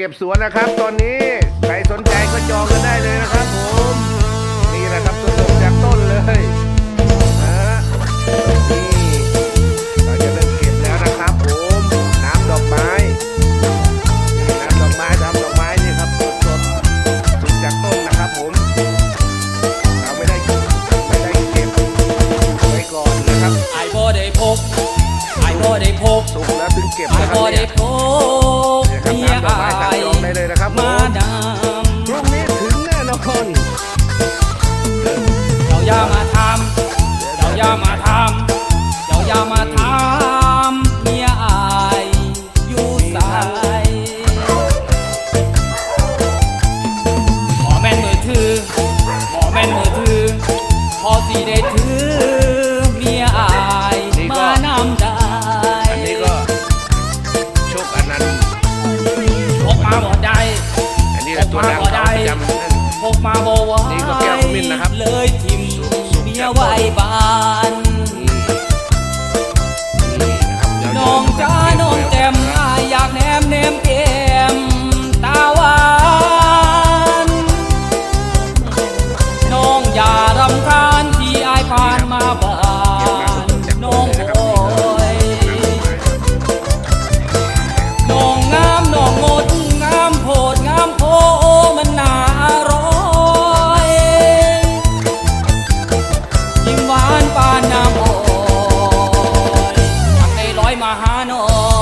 เก็บสวนนะครับ ตอนนี้ใครสนใจก็จองกันได้เลยนะครับผมนี่แหละครับสดๆจากต้นเลยนะฮะนี่เราจะเริ่มเก็บแล้วนะครับผมน้ำดอกไม้นี่น้ำดอกไม้ทำดอกไม้นี่ครับสดๆสุดจากต้นนะครับผมเราไม่ได้ไม่ได้เก็บไว้ก่อนนะครับไอ้บ่ได้พกไอ้บ่ได้พกสุกแล้วถึงเก็บไอ้นะครับบ่เนี่ได้ยพก แน่นอนเจ้าอย่ามาทำเจ้าอย่ามาทำเจ้าอย่ามาทำเมียอายอยู่สายหมอแม่นมือถือหมอแม่นมือถือพอสิได้ถือเมียอายนี่ก็มานำได้อันนี้ก็โชคอันนั้นต์พกมาบ่ได้อันนี้แหละตัวดังเขาประจำนั่นพก มาบ่ไหวนี่ก็แก้วขมิ้นนะครับเลยทิมสุกสุกเมียจากไว้บ้า หาน้อง